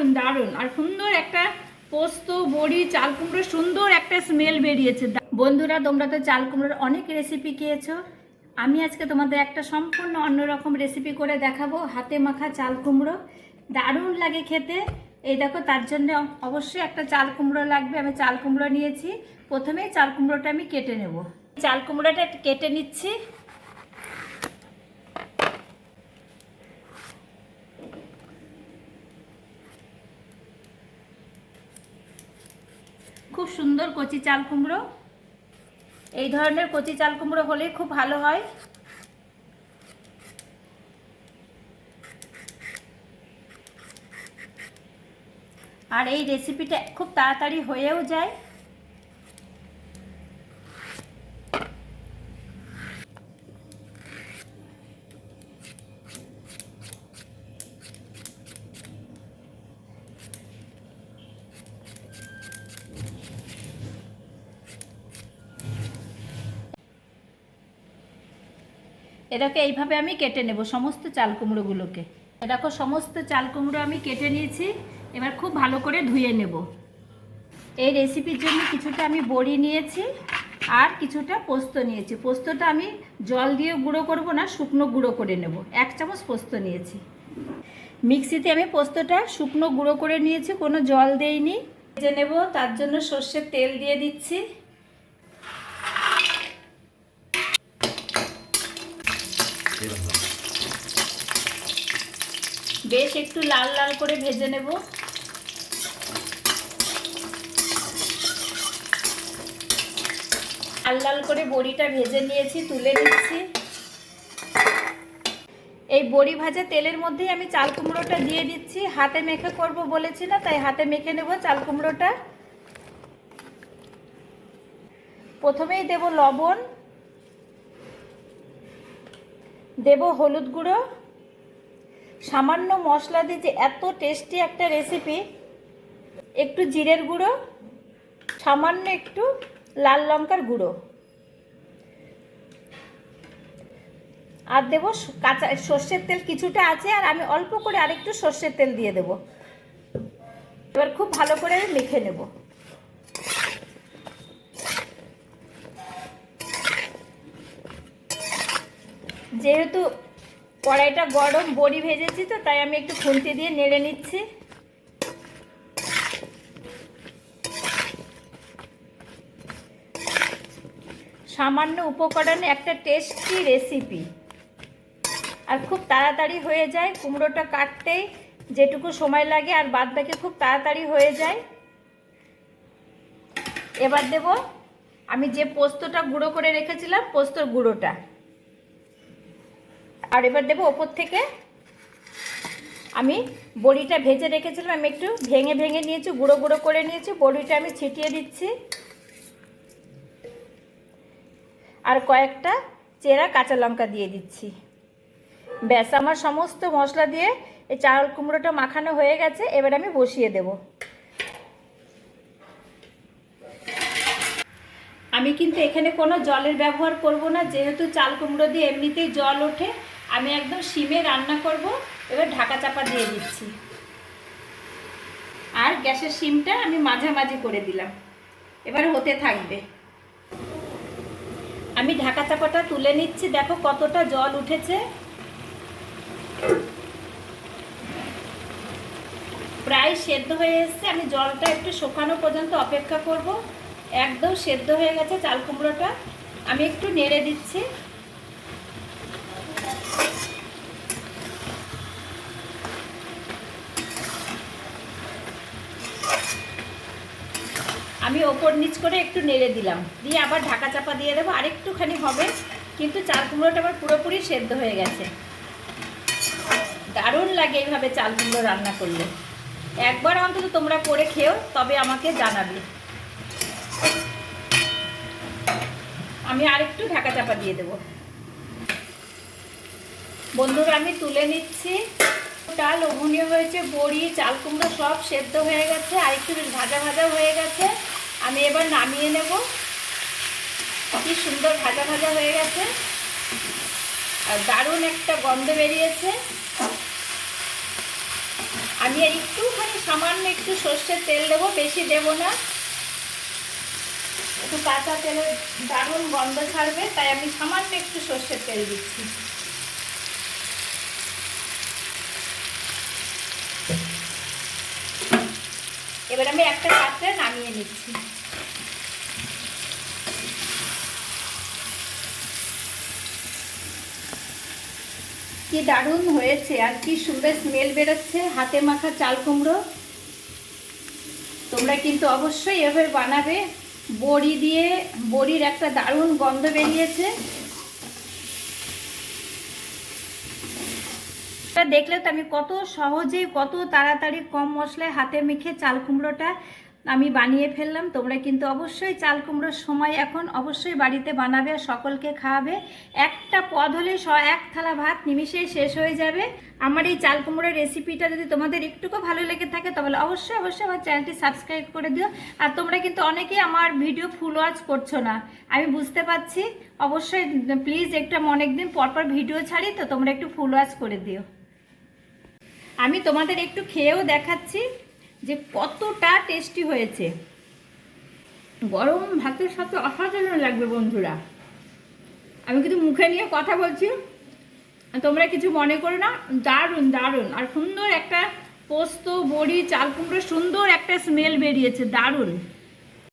দারুণ দারুণ। আর সুন্দর একটা পোস্ত, বড়ি, চাল কুমড়োর সুন্দর একটা স্মেল বেরিয়েছে। বন্ধুরা, তোমরা তো চাল কুমড়োর অনেক রেসিপি খেয়েছো। আমি আজকে তোমাদের একটা সম্পূর্ণ অন্যরকম রেসিপি করে দেখাবো, হাতে মাখা চাল কুমড়ো। দারুণ লাগে খেতে। এই দেখো, তার জন্য অবশ্যই একটা চাল কুমড়ো লাগবে। আমি চাল কুমড়ো নিয়েছি। প্রথমেই চাল কুমড়োটা আমি কেটে নেব। চাল কুমড়োটা কেটে নিচ্ছি। খুব সুন্দর কচি চাল কুমড়ো। এই ধরনের কচি চাল কুমড়ো হলে খুব ভালো হয়। আর এই রেসিপিটা খুব তাড়াতাড়ি হয়েও যায়। এটাকে এইভাবে আমি কেটে নেব সমস্ত চাল কুমড়োগুলোকে। দেখো, সমস্ত চাল কুমড়ো আমি কেটে নিয়েছি, এবার খুব ভালো করে ধুয়ে নেব। এই রেসিপির জন্য কিছুটা আমি বড়ি নিয়েছি আর কিছুটা পোস্ত নিয়েছি। পোস্তটা আমি জল দিয়ে গুঁড়ো করব না, শুকনো গুঁড়ো করে নেব। এক চামচ পোস্ত নিয়েছি। মিক্সিতে আমি পোস্তটা শুকনো গুঁড়ো করে নিয়েছি, কোনো জল দেইনি। ভেজে নেব, তার জন্য সর্ষের তেল দিয়ে দিচ্ছি। বেশ একটু লাল লাল করে ভেজে নেব। লাল লাল করে বড়িটা ভেজে নিয়েছি, তুলে নিচ্ছি। এই বড়ি ভাজা তেলের মধ্যেই আমি চাল কুমড়োটা দিয়ে দিচ্ছি। হাতে মেখে করব বলেছি না, তাই হাতে মেখে নেব চাল কুমড়োটা। প্রথমেই দেব লবণ। দেব হলুদ গুঁড়ো। সামান্য মশলা দিয়ে যে এত টেস্টি একটা রেসিপি একটু জিরের গুঁড়ো, সামান্য একটু লাল লঙ্কার গুঁড়ো। আর দেবো কাঁচা, সর্ষের তেল কিছুটা আছে, আর আমি অল্প করে আরেকটু সর্ষের তেল দিয়ে দেব। এবার খুব ভালো করে মেখে নেব। যেহেতু কড়াইটা গরম, বড়ি ভেজেছি তো, তাই আমি একটু খুন্তি দিয়ে নেড়ে নিচ্ছি। সামান্য উপকরণে একটা টেস্টি রেসিপি আর খুব তাড়াতাড়ি হয়ে যায়, কুমড়োটা কাটতেই যেটুকু সময় লাগে, আর বাদ বাকি খুব তাড়াতাড়ি হয়ে যায়। এবার দেব, আমি যে পোস্তটা গুঁড়ো করে রেখেছিলাম, পোস্তর গুঁড়োটা। আর এবার দেবো ওপর থেকে। আমি বড়িটা ভেজে রেখেছিলাম, আমি একটু ভেঙে ভেঙে নিয়েছি, গুঁড়ো গুঁড়ো করে নিয়েছি, বড়িটা আমি ছিটিয়ে দিচ্ছি। আর কয়েকটা চেরা কাঁচা লঙ্কা দিয়ে দিচ্ছি। ব্যাস, আমার সমস্ত মশলা দিয়ে এই চাল কুমড়োটা মাখানো হয়ে গেছে, এবার আমি বসিয়ে দেব। আমি কিন্তু এখানে কোনো জলের ব্যবহার করব না, যেহেতু চাল কুমড়ো দিয়ে এমনিতেই জল ওঠে আমি একদম সিমে রান্না করব, এবার ঢাকা চাপা দিয়ে দিচ্ছি। আর গ্যাসের সিমটা আমি মাঝামাঝি করে দিলাম, এবার হতে থাকবে। আমি ঢাকা চাপাটা তুলে নিচ্ছি, দেখো কতটা জল উঠেছে। প্রায় সেদ্ধ হয়ে এসছে, আমি জলটা একটু শুকানো পর্যন্ত অপেক্ষা করব। একদম সেদ্ধ হয়ে গেছে চাল কুমড়োটা, আমি একটু নেড়ে দিচ্ছি। আমি ওপর নিচ করে একটু নেড়ে দিলাম। দিয়ে আবার ঢাকা চাপা দিয়ে দেবো। আরেকটুখানি হবে, কিন্তু চাল কুমড়োটা আবার পুরোপুরি সেদ্ধ হয়ে গেছে। দারুণ লাগে এইভাবে চাল কুমড়ো রান্না করলে। একবার অন্তত তোমরা করে খেও, তবে আমাকে জানাবে। আমি আরেকটু ঢাকা চাপা দিয়ে দেবো। বন্ধুরা, আমি তুলে নিচ্ছি। ডাল লোভনীয় হয়েছে, বড়ি, চাল কুমড়ো সব সেদ্ধ হয়ে গেছে, আর একটু ভাজা ভাজা হয়ে গেছে। আমি এবার নামিয়ে নেব। কি সুন্দর ভাজা ভাজা হয়ে গেছে। আর দারুণ একটা গন্ধ বেরিয়েছে। আমি একটুখানি সামান্য একটু সর্ষের তেল দেবো, বেশি দেবো না। একটু কাঁচা তেলের দারুণ গন্ধ ছাড়বে, তাই আমি সামান্য একটু সর্ষের তেল দিচ্ছি। এবার আমি একটা পাত্রে নামিয়ে নিচ্ছি। কি দারুণ হয়েছে আর কি সুন্দর স্মেল বেরোচ্ছে, হাতে মাখা চাল কুমড়ো। তোমরা কিন্তু অবশ্যই এভাবে বানাবে। বড়ি দিয়ে, বড়ির একটা দারুণ গন্ধ বেরিয়েছে। এটা দেখলে তো আমি কত সহজে, কত তাড়াতাড়ি কম মশলায় হাতে মেখে চাল কুমড়োটা আমি বানিয়ে ফেললাম। তোমরা কিন্তু অবশ্যই চাল কুমড়োর সময় এখন অবশ্যই বাড়িতে বানাবে, সকলকে খাওয়াবে। একটা পদ হলে স, এক থালা ভাত নিমিশেই শেষ হয়ে যাবে। আমার এই চাল কুমড়োর রেসিপিটা যদি তোমাদের একটুকু ভালো লেগে থাকে, তাহলে অবশ্যই অবশ্যই আমার চ্যানেলটি সাবস্ক্রাইব করে দিও। আর তোমরা কিন্তু অনেকেই আমার ভিডিও ফুল ওয়াচ করছ না। আমি বুঝতে পারছি। অবশ্যই প্লিজ একটু অনেক দিন পরপর ভিডিও ছাড়ি, তো তোমরা একটু ফুল ওয়াচ করে দিও। আমি তোমাদের একটু খেয়েও দেখাচ্ছি যে কতটা টেস্টি হয়েছে। গরম ভাতের সাথে অসাধারণ লাগবে বন্ধুরা। আমি কিন্তু মুখে নিয়ে কথা বলছি। তোমরা কিছু মনে করো না, দারুণ দারুণ। আর সুন্দর একটা পোস্ত, বড়ি, চাল কুমড়ো সুন্দর একটা স্মেল বেরিয়েছে, দারুণ।